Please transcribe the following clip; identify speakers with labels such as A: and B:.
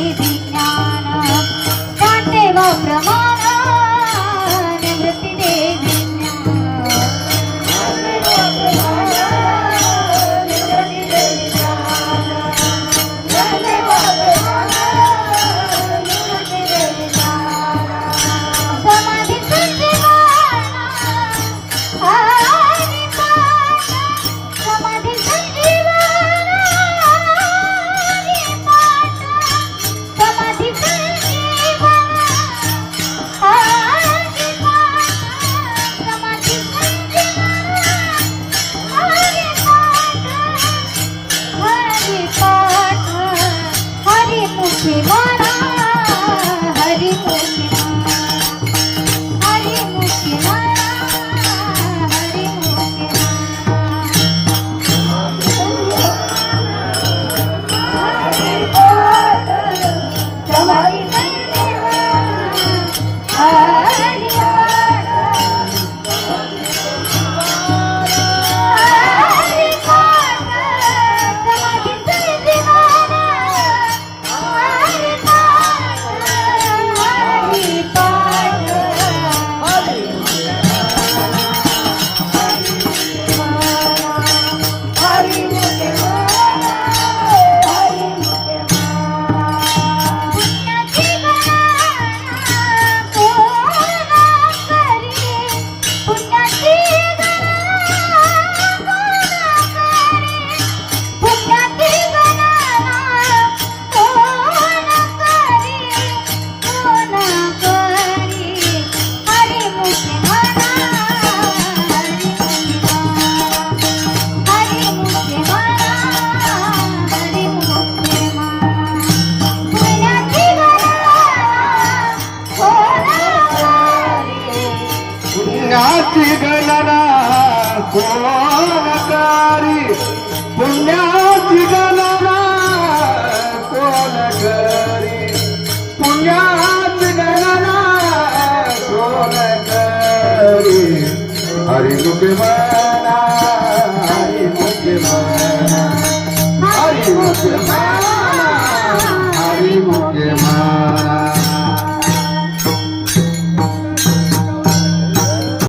A: Baby देवाची गणना कोणकारी? पुण्याची गणना कोण करी पुण्याची गणना कोण करी हरी म्हणा